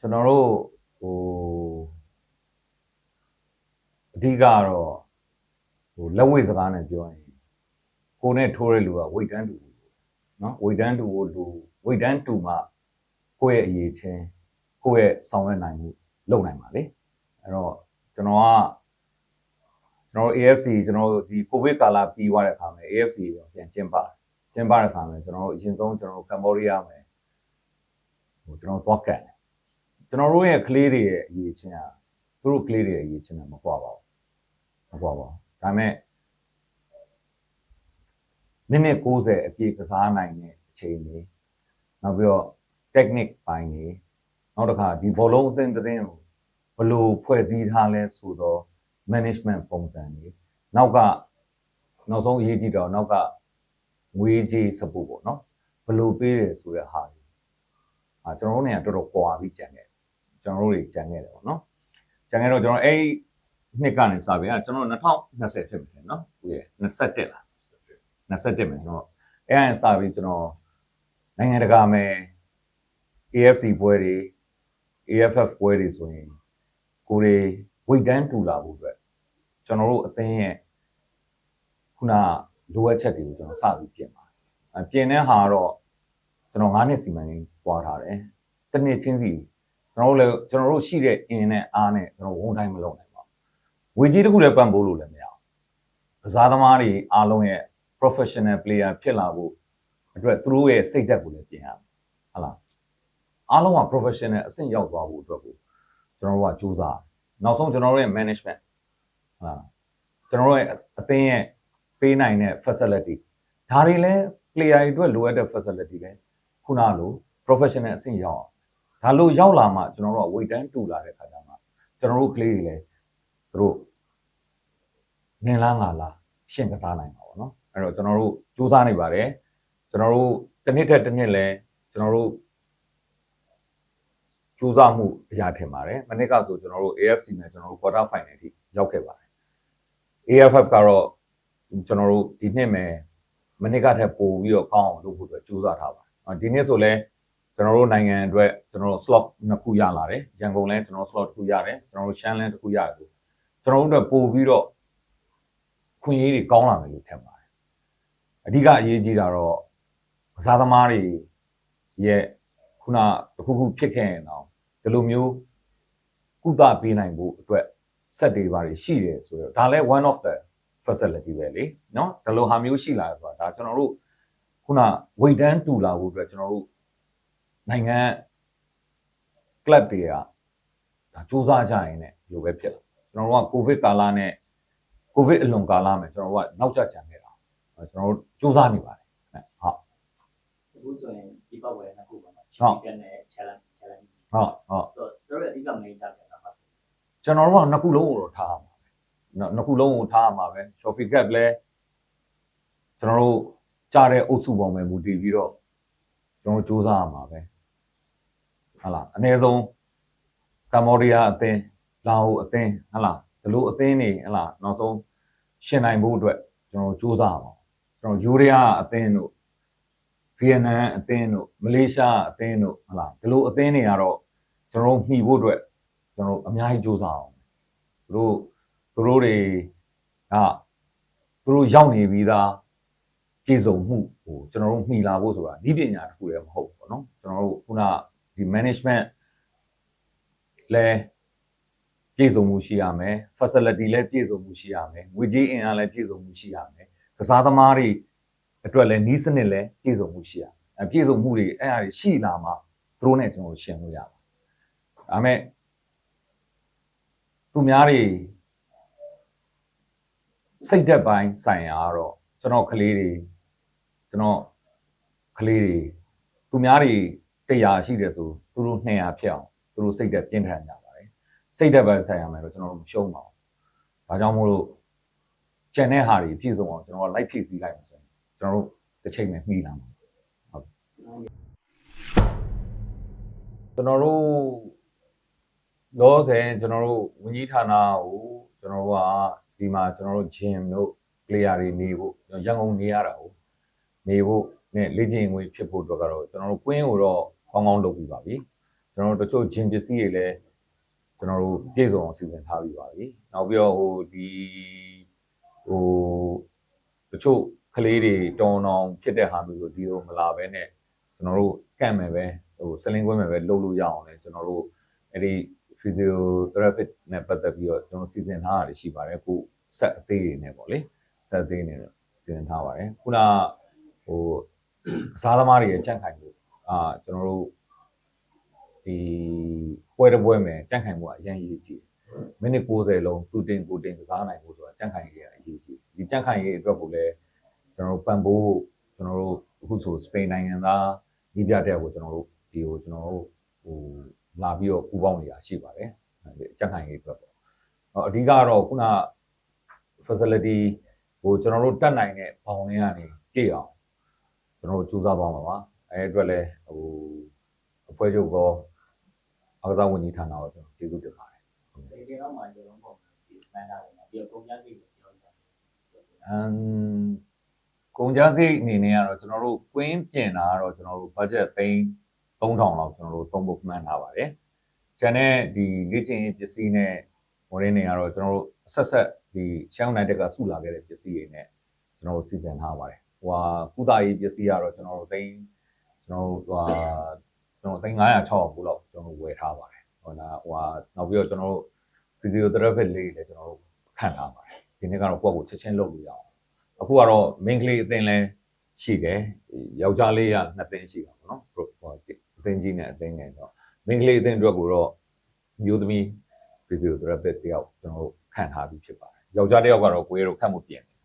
ကျွန်တော်တို့ဟိုအဓိကကတော့ဟိုလက်ဝိတ်စကားနဲ့ပြောရင်ကိုယ်နဲ့ထိုးတဲ့လူကဝိတ်တန်းတူနော်ဝိတ်တန်းတူကိုလူဝိတ်တန်းတူမှကိုယ့်ရဲ့အရေးချင်းကိုယ့်ရဲ့ဆောင်ရွက်နိုင်မှုလုပ်နိုင်ပါလေအဲ့တော့ကျွန်တော်ကကျွန်တော်တို့ AFC ကျွန်တော်တို့ဒီကိုဗစ်ကာလပြီးသွားတဲ့အခါမှာ AFC ရောပြန်ကျင်းပတယ်ကျင်းပတဲ့အခါမှာကျွန်တော်တို့အရင်ဆုံးကျွန်တော်တို့ကမ္ဘောဒီးယားမှာဟိုကျွန်တော်တို့သွားကန်တယ် ကျွန်တော်တို့ရဲ့ကလေးတွေရဲ့အရေးချင်းကသူတို့ကလေးတွေရဲ့အရေးချင်းကမကွာပါဘူးမကွာပါဘူးဒါပေမဲ့မိနစ်60အပြည့်ကစားနိုင်တဲ့အချိန်တွေနောက်ပြီးတော့ technique ပိုင်းတွေနောက်တစ်ခါဒီဘောလုံးအသင်းတစ်သင်းကိုဘယ်လိုဖွဲ့စည်းထားလဲဆိုတော့ management ပုံစံတွေနောက်ကနောက်ဆုံးအရေးကြီးတော့နောက်ကငွေကြေး support ပေါ့နော်ဘယ်လိုပေးတယ်ဆိုတဲ့ဟာတွေအာကျွန်တော်တို့နေရာတော်တော်ကွာပြီးကြံခဲ့ ကျွန်တော်တို့တွေကြံခဲ့တယ်ပေါ့နော်ကြံခဲ့တော့ကျွန်တော်အဲ့နှစ်ကနေစပြီးอ่ะကျွန်တော်2020ဖြစ်မယ်နော်ဟုတ်ရဲ့21လား21မယ်ကျွန်တော်အဲ့အရင်စပြီးကျွန်တော်နိုင်ငံတကာမဲ့ AFC ပွဲတွေ AFF ပွဲတွေဆိုရင်ကိုယ်တွေဝိတ်တန်းတူလာဖို့အတွက်ကျွန်တော်တို့အသင်းရဲ့ခုနလိုအပ်ချက်တွေကိုကျွန်တော်စပြီးပြင်ပါတယ်အပြင်တဲ့ဟာကတော့ကျွန်တော်9နှစ်စီမံကိန်းပွားထားတယ်တစ်နှစ်ချင်းစီ ကျွန်တော်တို့လည်းကျွန်တော်တို့ရှိတဲ့အင်းနဲ့အားနဲ့ကျွန်တော်ဝန်တိုင်းမလုပ်နိုင်ပါဘူးဝေကြီးတစ်ခုလည်းပံ့ပိုးလို့လည်းမရဘူးကစားသမားတွေအားလုံးရဲ့ professional player ဖြစ်လာဖို့အတွက်သူတို့ရဲ့စိတ်ဓာတ်ကိုလည်းပြင်ရမယ်ဟုတ်လားအားလုံးက professional အဆင့်ရောက်သွားဖို့အတွက်ကိုကျွန်တော်တို့ကစူးစမ်းနောက်ဆုံးကျွန်တော်တို့ရဲ့ management ဟုတ်လားကျွန်တော်တို့ရဲ့အသင်းရဲ့ပေးနိုင်တဲ့ facility ဒါတွေလည်း player တွေအတွက်လိုအပ်တဲ့ facility လည်းခုနလို professional အဆင့်ရောက်အောင် ဒါလို့ရောက်လာမှကျွန်တော်တို့က weight တန်းတူလာတဲ့ခါကျမှကျွန်တော်တို့ကလေးတွေလည်းသူတို့နင်းလားငါလားရှင်းကစားနိုင်မှာပေါ့နော်အဲ့တော့ကျွန်တော်တို့စူးစမ်းနေပါတယ်ကျွန်တော်တို့တစ်နှစ်တစ်နှစ်လဲကျွန်တော်တို့စူးစမ်းမှုအရာထင်ပါတယ်မနေ့ကဆိုကျွန်တော်တို့ AFC နဲ့ကျွန်တော်တို့ quarter final အထိရောက်ခဲ့ပါတယ် AFF ကတော့ကျွန်တော်တို့ဒီနှစ်မယ်မနေ့ကထက်ပိုပြီးတော့ကောင်းအောင်လုပ်ဖို့အတွက်စူးစမ်းထားပါတယ်ဒီနှစ်ဆိုလဲ ကျွန်တော်တို့နိုင်ငံအတွက်ကျွန်တော်တို့ slot နှစ်ခုရလာတယ်ရန်ကုန်လဲကျွန်တော် slot တစ်ခုရတယ်ကျွန်တော်တို့ရှမ်းလဲတစ်ခုရတယ်ကျွန်တော်တို့အတွက်ပို့ပြီးတော့ခွင့်ရေးတွေကောင်းလာမယ်လို့ထင်ပါတယ်အဓိကအရေးကြီးတာတော့ကစားသမားတွေရဲ့ခုနတစ်ခုခုဖြစ်ခဲ့ရင်တော့ဒီလိုမျိုးကုသပေးနိုင်ဖို့အတွက်ဆက်တွေပါရှိတယ်ဆိုတော့ဒါလည်း one of the facility ပဲလေเนาะဒီလိုဟာမျိုးရှိလာဆိုတာဒါကျွန်တော်တို့ခုန weight တန်းတူလာဖို့အတွက်ကျွန်တော်တို့ နိုင်ငံ club တွေကဒါစူးစမ်းကြရင်လည်းလိုပဲဖြစ်လာကျွန်တော်တို့က covid ကာလနဲ့ covid အလွန်ကာလမှာကျွန်တော်တို့ကနောက်ကျကြံခဲ့တာကျွန်တော်တို့စူးစမ်းနေပါတယ်ဟုတ်အခုဆိုရင်ဒီပတ်ဝယ်နှစ်ခုပါမှာဟုတ် chicken နဲ့ challenge challenge ဟုတ်ဟုတ်ဆိုတော့တို့ရဲ့အဓိက main target ကပါကျွန်တော်တို့ကနှစ်ခုလုံးကိုတော့ထားရမှာပဲနော်နှစ်ခုလုံးကိုထားရမှာပဲ Shopee Cap လဲကျွန်တော်တို့ကြားတဲ့အုပ်စုပေါ်မှာမူတည်ပြီးတော့ကျွန်တော်တို့စူးစမ်းရမှာပဲ ဟုတ်လားအနည်းဆုံးကမ္ဘောဒီးယားအသင်းလာအိုအသင်းဟုတ်လားဒီလိုအသင်းတွေဟုတ်လားနောက်ဆုံးရှင်နိုင်ဖို့အတွက်ကျွန်တော်တို့စူးစမ်းရမှာကျွန်တော်ယူရီးယားအသင်းတို့ဗီယက်နမ်အသင်းတို့မလေးရှားအသင်းတို့ဟုတ်လားဒီလိုအသင်းတွေကတော့ကျွန်တော်တို့မှီဖို့အတွက်ကျွန်တော်တို့အများကြီးစူးစမ်းအောင်သူတို့သူတို့တွေကသူတို့ရောက်နေပြီးသားပြည်စုံမှုဟိုကျွန်တော်တို့မှီလာဖို့ဆိုတာဤပညာတစ်ခုလည်းမဟုတ်ဘူးပေါ့နော်ကျွန်တော်တို့ခုန ဒီ management လဲပြည်စုံမှုရှိရမယ် facility လည်းပြည်စုံမှုရှိရမယ်ငွေကြေးအင်အားလည်းပြည်စုံမှုရှိရမယ်ကစားသမားတွေအတွက်လည်းနီးစနစ်လည်းပြည်စုံမှုရှိရမယ်အဲပြည်စုံမှုတွေအဲ့အရာတွေရှိလာမှသူတို့နဲ့ကျွန်တော်တို့ရှင်းလို့ရပါဒါပေမဲ့သူများတွေစိတ်သက်ပိုင်းဆိုင်ရာကတော့ကျွန်တော်ကလေးတွေကျွန်တော်ကလေးတွေသူများတွေ 100ရှိတယ်ဆိုသူတို့200ဖြစ်အောင်သူတို့စိတ်သက်ပြင်းထန်ကြပါတယ်စိတ်သက်ပိုင်းဆိုင်ရာမှာတော့ကျွန်တော်တို့မရှုံးပါဘူးဒါကြောင့်မို့လို့ကျန်တဲ့ဟာတွေပြည့်စုံအောင်ကျွန်တော်ကလိုက်ဖြည့်စည်းလိုက်မှာဆိုရင်ကျွန်တော်တို့တစ်ချိန်နဲ့မှီလာမှာဟုတ်ကျွန်တော်တို့လောဆယ်ကျွန်တော်တို့ဝန်ကြီးဌာနကိုကျွန်တော်တို့ကဒီမှာကျွန်တော်တို့ gym တို့ player တွေနေဖို့ရန်ကုန်နေရတာကိုနေဖို့နဲ့လေ့ကျင့်ငွေဖြစ်ဖို့အတွက်ကတော့ကျွန်တော်တို့ကွင်းကိုတော့ ကောင်းကောင်းလုပ်ပြီးပါပြီကျွန်တော်တို့တချို့ဂျင်ပစ္စည်းတွေလည်းကျွန်တော်တို့ပြည့်စုံအောင်စီစဉ်ထားပြီးပါပြီနောက်ပြီးတော့ဟိုဒီဟိုတချို့ကလေးတွေတောင်းတောင်းဖြစ်တဲ့ဟာမျိုးဆိုဒီလိုမလာဘဲနဲ့ကျွန်တော်တို့ကန့်မယ်ပဲဟိုစလင်းကွင်းမယ်ပဲလုပ်လို့ရအောင်လဲကျွန်တော်တို့အဲ့ဒီ physiotherapy နဲ့ပတ်သက်ပြီးတော့ကျွန်တော်စီစဉ်ထားတာရှိပါတယ်အခုဆက်အသေးတွေနဲ့ပေါ့လေဆက်အသေးတွေနဲ့စီစဉ်ထားပါတယ်ခုနဟိုအစားသမားတွေရဲ့ကြန့်ခိုင်မှု အာကျွန်တော်တို့ဒီပွဲတစ်ပွဲမယ်ကြန့်ခိုင်မှုကအရင်ရေးကြည့်မိနစ်60လုံးသူတင်ကိုတင်ကစားနိုင်ဖို့ဆိုတာကြန့်ခိုင်ရေးကအရေးကြီးဒီကြန့်ခိုင်ရေးအတွက်ကိုလည်းကျွန်တော်တို့ပံ့ပိုးကျွန်တော်တို့အခုဆိုစပိန်နိုင်ငံသားဒီပြတဲ့ကိုကျွန်တော်တို့ဒီကိုကျွန်တော်တို့ဟိုလာပြီးတော့ပူပေါင်းနေတာရှိပါတယ်ဒီကြန့်ခိုင်ရေးအတွက်ပေါ့အော်အဓိကတော့ခုန facility ဟိုကျွန်တော်တို့တက်နိုင်တဲ့ဘောင်တွေကနေပြည့်အောင်ကျွန်တော်တို့စူးစမ်းသွားမှာပါ အဲအတွက်လည်းဟိုအဖွဲ့ချုပ်ကောအကစားဝန်ကြီးဌာနကိုကျွန်တော်ကျေးဇူးတင်ပါတယ်ဒီချိန်တော့မှကျွန်တော်ပုံမှန်စီမှန်းတာတယ်ပြီးတော့ပုံကြစိတ်ကိုပြောပြတယ်အမ်ကုန်ကြမ်းစိတ်အနေနဲ့ကတော့ကျွန်တော်တို့ကွင်းပြင်တာကတော့ကျွန်တော်တို့ budget သိန်း3000လောက်ကျွန်တော်တို့သုံးဖို့မှန်းထားပါတယ်။ကျန်တဲ့ဒီလေ့ကျင့်ရေးပစ္စည်းနဲ့ဟိုရင်းတွေကတော့ကျွန်တော်တို့အဆက်ဆက်ဒီရှောင်းနိုင်တက်ကစုလာခဲ့တဲ့ပစ္စည်းတွေနဲ့ကျွန်တော်တို့စီစဉ်ထားပါတယ်။ဟိုဟာကုသရေးပစ္စည်းကတော့ကျွန်တော်တို့သိန်း ကျွန်တော်တို့ဟိုဟာကျွန်တော်သိန်း900 600ဘူးလောက်ကျွန်တော်တို့ဝယ်ထားပါတယ်။ဟိုနာဟိုဟာနောက်ပြီးတော့ကျွန်တော်တို့ physiotherapy လေးလည်းကျွန်တော်တို့ခန့်ထားပါတယ်။ဒီနေ့ကတော့ကိုယ့်ကိုချက်ချင်းလုပ်လို့ရအောင်အခုကတော့ main ကလေးအသင်းလဲရှိတယ်ယောက်ျားလေးကနှစ်သင်းရှိတာပေါ့နော်ဟိုဟိုအသင်းကြီးနဲ့အသင်းငယ်တော့ main ကလေးအသင်းအတွက်ကိုတော့မျိုးသမီး physiotherapist တယောက်ကျွန်တော်တို့ခံထားပြီးဖြစ်ပါတယ်ယောက်ျားတယောက်ကတော့ကိုယ်ရောခတ်မှုပြင်တယ်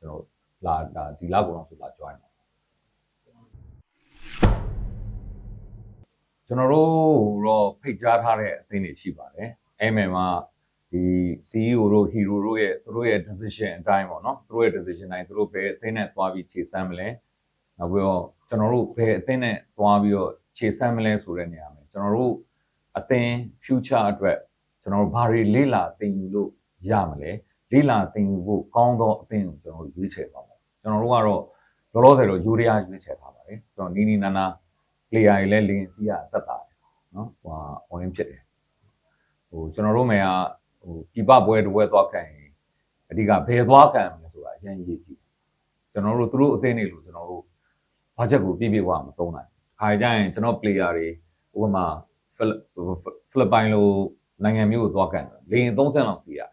ကျွန်တော်လာလာဒီလောက်ကတော့ဆိုလာ join ကျွန်တော်တို့တော့ဖိတ်ကြားထားတဲ့အသင်းတွေရှိပါတယ်အဲ့မယ်မှာဒီ CEO တို့ hero တို့ရဲ့သူတို့ရဲ့ decision အတိုင်းပေါ့နော်သူတို့ရဲ့ decision တိုင်းသူတို့ဘယ်အသင်းနဲ့သွားပြီးခြေစမ်းမလဲနောက်ပြီးတော့ကျွန်တော်တို့ဘယ်အသင်းနဲ့သွားပြီးတော့ခြေစမ်းမလဲဆိုတဲ့နေရာမှာကျွန်တော်တို့အသင်း future အတွက်ကျွန်တော်တို့ဘာတွေလေ့လာသင်ယူလို့ရမလဲလေ့လာသင်ယူဖို့ကောင်းသောအသင်းကိုကျွန်တော်တို့ရွေးချယ်ပါမယ်ကျွန်တော်တို့ကတော့လောလောဆယ်တော့ယူရီးယားရွေးချယ်ထားပါတယ်ကျွန်တော်နီးနီးနားနား player တွေလည်းလင်းစီးရအသက်တာတယ်နော်ဟို online ဖြစ်တယ်ဟိုကျွန်တော်တို့မယ်ကဟိုပြပပွဲတစ်ပွဲသွားခံရင်အဓိကဘယ်သွားခံမလဲဆိုတာအရင်ရေးကြည့်ကျွန်တော်တို့သူတို့အသင်းတွေလို့ကျွန်တော်တို့ဘာချက်ကိုပြည့်ပြည့်ဝမသုံးနိုင်ခါကြရင်ကျွန်တော် player တွေဥပမာဖိလစ်ပိုင်လိုနိုင်ငံမျိုးကိုသွားခံတယ်လေရင်30လောက်စီရတယ်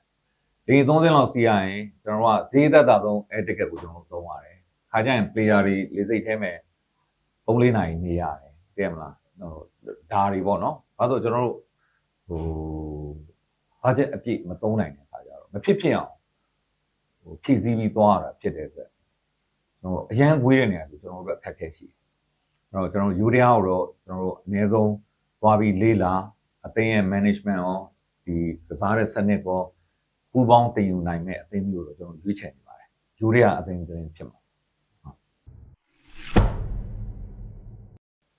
လေရင်30လောက်စီရရင်ကျွန်တော်တို့ကဈေးသက်သာဆုံးအဲ ticket ကိုကျွန်တော်တို့သုံးရတယ်ခါကြရင် player တွေလေစိတ်ထဲမှာ 3-4နိုင်နေရတယ်သိရမလားဟိုဒါတွေပေါ့နော်ဘာလို့ကျွန်တော်တို့ဟိုဘာချက်အပြည့်မသုံးနိုင်တဲ့အခါကျတော့မဖြစ်ဖြစ်အောင်ဟိုဖြည့်ဆည်းပြီးသွားရတာဖြစ်တဲ့အတွက်ကျွန်တော်အရန်ဝေးတဲ့နေရာဆိုကျွန်တော်တို့အခက်အခဲရှိတယ်။အဲ့တော့ကျွန်တော်ယူရီးယားကိုတော့ကျွန်တော်တို့အနည်းဆုံးသွားပြီးလေးလာအသင်းရဲ့ management ရောဒီကစားတဲ့စနစ်ကောပူးပေါင်းတည်ယူနိုင်မဲ့အသင်းမျိုးတော့ကျွန်တော်ရွေးချယ်နေပါတယ်။ယူရီးယားအသင်းသတင်းဖြစ်မှာ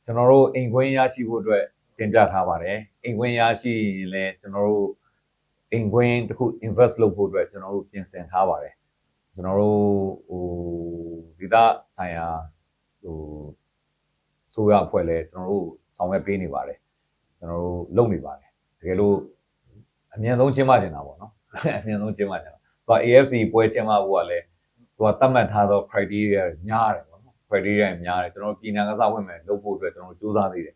ကျွန်တော်တို့အိမ်ခွင်းရရှိဖို့အတွက်တင်ပြထားပါတယ်။အိမ်ခွင်းရရှိရင်လည်းကျွန်တော်တို့အိမ်ခွင်းတစ်ခု invest လုပ်ဖို့အတွက်ကျွန်တော်တို့ပြင်ဆင်ထားပါတယ်ကျွန်တော်တို့ဟိုဒီသားဆိုင်ရာဟိုဆိုရအဖွဲ့လဲကျွန်တော်တို့ဆောင်ရွက်ပေးနေပါတယ်ကျွန်တော်တို့လုပ်နေပါတယ်တကယ်လို့အမြန်ဆုံးကျင်းပကျင်တာပေါ့နော်အမြန်ဆုံးကျင်းပကျင်တာသူက AFC ပွဲကျင်းပဖို့ကလည်းသူကသတ်မှတ်ထားသော criteria များတယ် criteria အများတယ်ကျွန်တော်ပြည်နယ်ကစားဝင်မယ်လုပ်ဖို့အတွက်ကျွန်တော်စူးစမ်းနေတယ်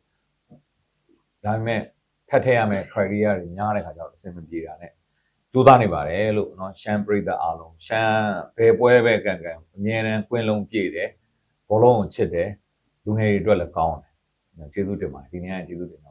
ဒါပေမဲ့ထပ်ထည့်ရမယ့် criteria တွေများတဲ့ခါကျတော့အဆင်မပြေတာနဲ့စူးစမ်းနေပါတယ်လို့နော်ရှမ်းပြည်သက်အားလုံးရှမ်းဘယ်ပွဲပဲကန်ကန်အမြဲတမ်းကွင်းလုံးပြည့်တယ်ဘောလုံးကိုချစ်တယ်လူငယ်တွေအတွက်လည်းကောင်းတယ်ကျေးဇူးတင်ပါတယ်ဒီနေ့ကကျေးဇူးတင်